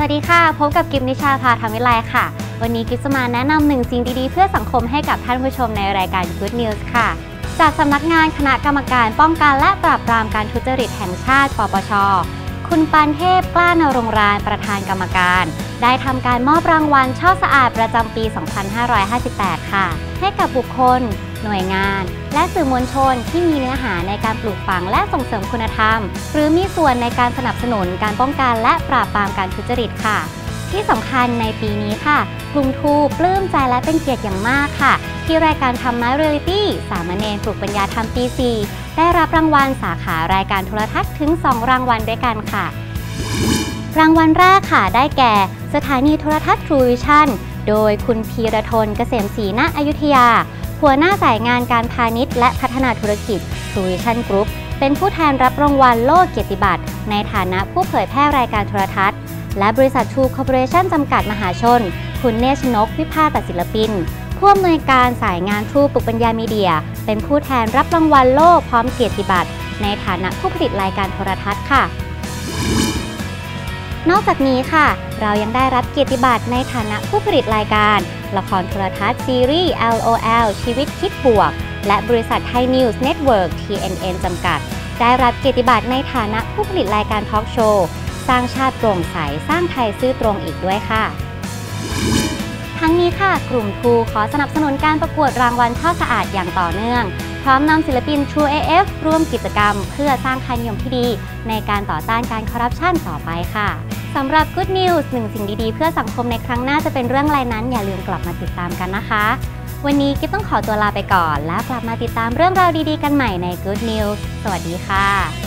สวัสดีค่ะ พบกับกิฟนิชาพาธรรมวิไลค่ะ วันนี้กิฟจะมาแนะนำหนึ่งสิ่งดีๆ เพื่อสังคมให้กับท่านผู้ชมในรายการ Good News ค่ะ จากสำนักงานคณะกรรมการป้องกันและปราบปรามการทุจริตแห่งชาติ ปปช คุณปันเทพกล้านรงรานประธานกรรมการ ได้ทำการมอบรางวัลช่อสะอาดประจำปี 2558 ค่ะ ให้กับบุคคล หน่วยงาน และสื่อมวลชนที่มีเนื้อหาในการปลูกฝังและส่งเสริมคุณธรรม หรือมีส่วนในการสนับสนุนการป้องกันและปราบปรามการทุจริตค่ะ ที่สำคัญในปีนี้ค่ะกลุ่มทูปลื้มใจและเป็นเกียรติอย่างมากค่ะ ที่รายการธรรมะเรียลิตี้สามเณรปลูกปัญญาธรรมปี4ได้รับรางวัลสาขารายการโทรทัศน์ถึง 2 รางวัลด้วยกันค่ะ รางวัลแรกค่ะได้แก่ สถานีโทรทัศน์ True Vision โดยคุณพีรทนเกษมศรีณอยุธยา หัวหน้าสายงานการพาณิชย์และพัฒนาธุรกิจ True Vision Group เป็นผู้แทนรับรางวัลโล่เกียรติบัตร ในฐานะผู้เผยแพร่รายการโทรทัศน์ และบริษัท True Corporation จำกัดมหาชน คุณเนชนกวิภาตศิลปิน ผู้อำนวยการสายงาน True ปุกปัญญามีเดีย เป็นผู้แทนรับรางวัลโล่พร้อมเกียรติบัตร ในฐานะผู้ผลิตรายการโทรทัศน์ค่ะ นอกจากนี้ค่ะ เรายังได้รับเกียรติบัตรในฐานะผู้ผลิตรายการ ละครโทรทัศน์ซีรีส์ LOL ชีวิตคิดบวก และบริษัทไทยนิวส์เน็ตเวิร์ก TNN จำกัด ได้รับเกียรติบัตรในฐานะผู้ผลิตรายการทอล์กโชว์สร้างชาติโปร่งใสสร้างไทยซื่อตรงอีกด้วยค่ะ ทั้งนี้ค่ะ กลุ่มทูขอสนับสนุนการประกวดรางวัลช่อสะอาดอย่างต่อเนื่อง พร้อมนำศิลปิน True AF ร่วมกิจกรรม เพื่อสร้างค่านิยมที่ดี ในการต่อต้านการคอร์รัปชันต่อไปค่ะ สำหรับ Good News หนึ่งสิ่งดีๆ เพื่อสังคมในครั้งหน้าจะเป็นเรื่องอะไรนั้น อย่าลืมกลับมาติดตามกันนะคะ วันนี้กิ๊บต้องขอตัวลาไปก่อน แล้วกลับมาติดตามเรื่องราวดีๆ กันใหม่ใน Good News สวัสดีค่ะ